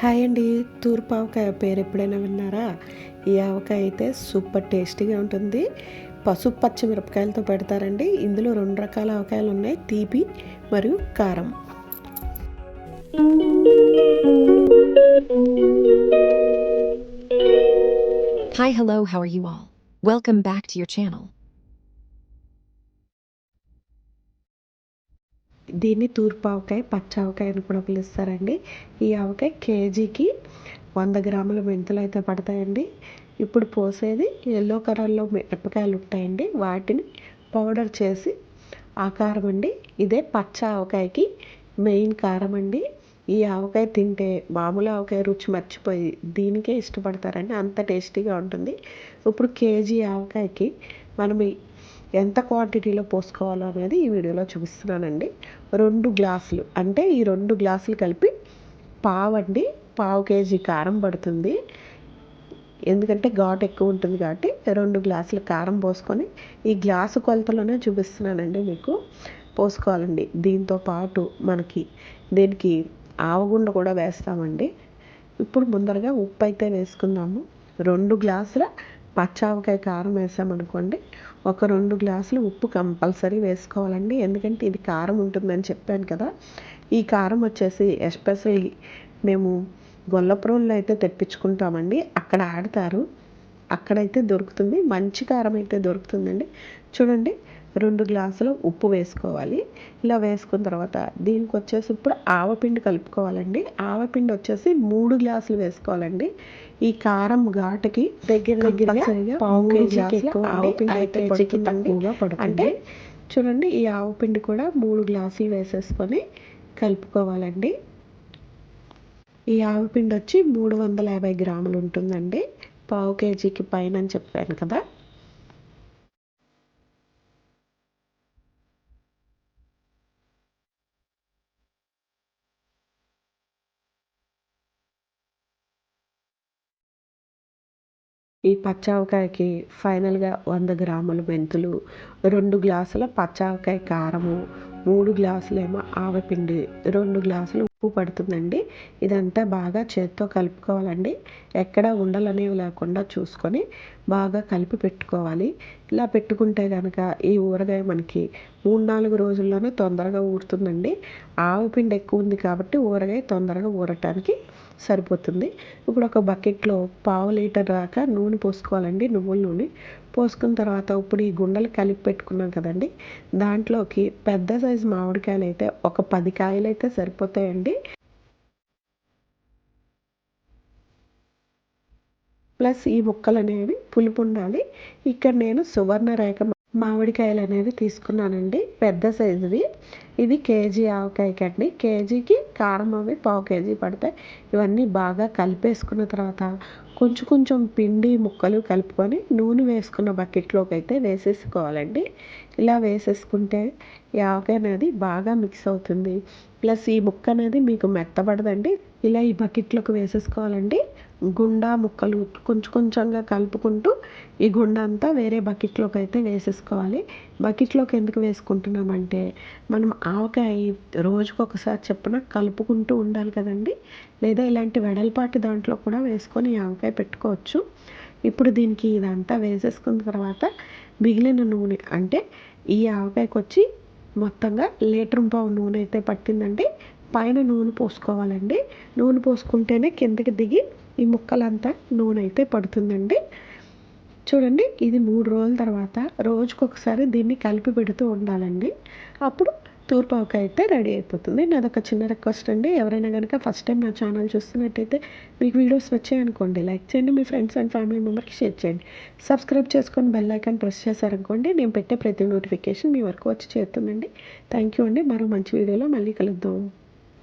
Hi అండి. తూర్పు ఆవకాయ పేరు ఎప్పుడైనా విన్నారా? ఈ ఆవకాయ అయితే సూపర్ టేస్టీగా ఉంటుంది. పసుపు పచ్చిమిరపకాయలతో పెడతారండి. ఇందులో రెండు రకాల ఆవకాయలు ఉన్నాయి. తీపి మరియు కారం. Hi hello how are you all welcome back to your channel దీన్ని తూర్పు ఆవకాయ పచ్చ ఆవకాయ అని కూడా పిలుస్తారండి. ఈ ఆవకాయ కేజీకి వంద గ్రాముల మెంతులు అయితే పడతాయండి. ఇప్పుడు పోసేది ఎల్లో కలర్లో మిరపకాయలు ఉంటాయండి. వాటిని పౌడర్ చేసి ఆ కారం అండి. ఇదే పచ్చ ఆవకాయకి మెయిన్ కారం అండి. ఈ ఆవకాయ తింటే మామూలు ఆవకాయ రుచి మర్చిపోయి దీనికే ఇష్టపడతారండి. అంత టేస్టీగా ఉంటుంది. ఇప్పుడు కేజీ ఆవకాయకి మనం ఎంత క్వాంటిటీలో పోసుకోవాలో అనేది ఈ వీడియోలో చూపిస్తున్నానండి. రెండు గ్లాసులు అంటే ఈ రెండు గ్లాసులు కలిపి పావు అండి పావు కేజీ కారం పడుతుంది. ఎందుకంటే ఘాటు ఎక్కువ ఉంటుంది కాబట్టి రెండు గ్లాసులు కారం పోసుకొని ఈ గ్లాసు కొలతలోనే చూపిస్తున్నానండి మీకు. పోసుకోవాలండి. దీంతో పాటు మనకి దీనికి ఆవగుండ కూడా వేస్తామండి. ఇప్పుడు ముందరగా ఉప్పు అయితే వేసుకుందాము. రెండు గ్లాసుల పచ్చావకాయ కారం వేసామనుకోండి ఒక రెండు గ్లాసులు ఉప్పు కంపల్సరీ వేసుకోవాలండి. ఎందుకంటే ఇది కారం ఉంటుందని చెప్పాను కదా. ఈ కారం వచ్చేసి ఎస్పెషల్లీ మేము గొల్లపురంలో అయితే తెప్పించుకుంటామండి. అక్కడ ఆడతారు. అక్కడైతే దొరుకుతుంది. మంచి కారం అయితే దొరుకుతుందండి. చూడండి రెండు గ్లాసులు ఉప్పు వేసుకోవాలి. ఇలా వేసుకున్న తర్వాత దీనికి వచ్చేసి ఇప్పుడు ఆవపిండి కలుపుకోవాలండి. ఆవపిండి వచ్చేసి మూడు గ్లాసులు వేసుకోవాలండి. ఈ కారం ఘాటుకి దగ్గర దగ్గర పావు కేజీ ఆవపిండి అయితే అంటే చూడండి ఈ ఆవపిండి కూడా మూడు గ్లాసులు వేసేసుకొని కలుపుకోవాలండి. ఈ ఆవపిండి వచ్చి మూడు వందల యాభై గ్రాములు ఉంటుందండి. పావు కేజీకి పైన అని చెప్పాను కదా. ఈ పచ్చావకాయకి ఫైనల్గా వంద గ్రాముల మెంతులు రెండు గ్లాసుల పచ్చావకాయ కారము మూడు గ్లాసులేమో ఆవపిండి రెండు గ్లాసులు ఉప్పు పడుతుందండి. ఇదంతా బాగా చేత్తో కలుపుకోవాలండి. ఎక్కడ ఉండలు అనేవి లేకుండా చూసుకొని బాగా కలిపి పెట్టుకోవాలి. ఇలా పెట్టుకుంటే కనుక ఈ ఊరగాయ మనకి మూడు నాలుగు రోజుల్లోనే తొందరగా ఊరుతుందండి. ఆవు పిండి ఎక్కువ ఉంది కాబట్టి ఊరగాయ తొందరగా ఊరటానికి సరిపోతుంది. ఇప్పుడు ఒక బకెట్లో పావు లీటర్ దాకా నూనె పోసుకోవాలండి నువ్వుల నూనె. పోసుకున్న తర్వాత ఇప్పుడు ఈ గుండెలు కలిపి పెట్టుకున్నాం కదండి. దాంట్లోకి పెద్ద సైజు మామిడికాయలు అయితే ఒక పది కాయలు అయితే సరిపోతాయండి. ప్లస్ ఈ ముక్కలు అనేవి పులుపు ఉండాలి. ఇక్కడ నేను సువర్ణ రేఖ మామిడికాయలు అనేవి తీసుకున్నానండి. పెద్ద సైజువి. ఇది కేజీ ఆవకాయకి అండి కేజీకి కారం అవి పావు కేజీ పడతాయి. ఇవన్నీ బాగా కలిపేసుకున్న తర్వాత కొంచెం కొంచెం పిండి ముక్కలు కలుపుకొని నూనె వేసుకున్న బకెట్లోకి అయితే వేసేసుకోవాలండి. ఇలా వేసేసుకుంటే ఈ ఆవకాయ అనేది బాగా మిక్స్ అవుతుంది. ప్లస్ ఈ ముక్క అనేది మీకు మెత్తబడదండి. ఇలా ఈ బకెట్లోకి వేసేసుకోవాలండి. గుండా ముక్కలు కొంచెం కొంచెంగా కలుపుకుంటూ ఈ గుండా అంతా వేరే బకెట్లోకి అయితే వేసేసుకోవాలి. బకెట్లోకి ఎందుకు వేసుకుంటున్నామంటే మనం ఆవకాయ రోజుకు ఒకసారి చెప్పిన కలుపుకుంటూ ఉండాలి కదండి. లేదా ఇలాంటి వెడల్పాటి దాంట్లో కూడా వేసుకొని ఆవకాయ పెట్టుకోవచ్చు. ఇప్పుడు దీనికి ఇదంతా వేసేసుకున్న తర్వాత మిగిలిన నూనె అంటే ఈ ఆవకాయకి వచ్చి మొత్తంగా లీటర్ పావు నూనె అయితే పట్టిందండి. పైన నూనె పోసుకోవాలండి. నూనె పోసుకుంటేనే కిందకి దిగి ఈ ముక్కలంతా నూనె అయితే పడుతుందండి. చూడండి ఇది మూడు రోజుల తర్వాత రోజుకొకసారి దీన్ని కలిపి పెడుతూ ఉండాలండి. అప్పుడు తూర్పావకాయ అయితే రెడీ అయిపోతుంది. నాదొక చిన్న రిక్వెస్ట్ అండి. ఎవరైనా కనుక ఫస్ట్ టైం నా ఛానల్ చూస్తున్నట్టయితే మీకు వీడియోస్ వచ్చాయనుకోండి లైక్ చేయండి. మీ ఫ్రెండ్స్ అండ్ ఫ్యామిలీ మెంబర్కి షేర్ చేయండి. సబ్స్క్రైబ్ చేసుకొని బెల్ ఐకాన్ ప్రెస్ చేశారనుకోండి నేను పెట్టే ప్రతి నోటిఫికేషన్ మీ వరకు వచ్చి చేరుతుందండి. థ్యాంక్ యూ అండి. మరో మంచి వీడియోలో మళ్ళీ కలుద్దాం.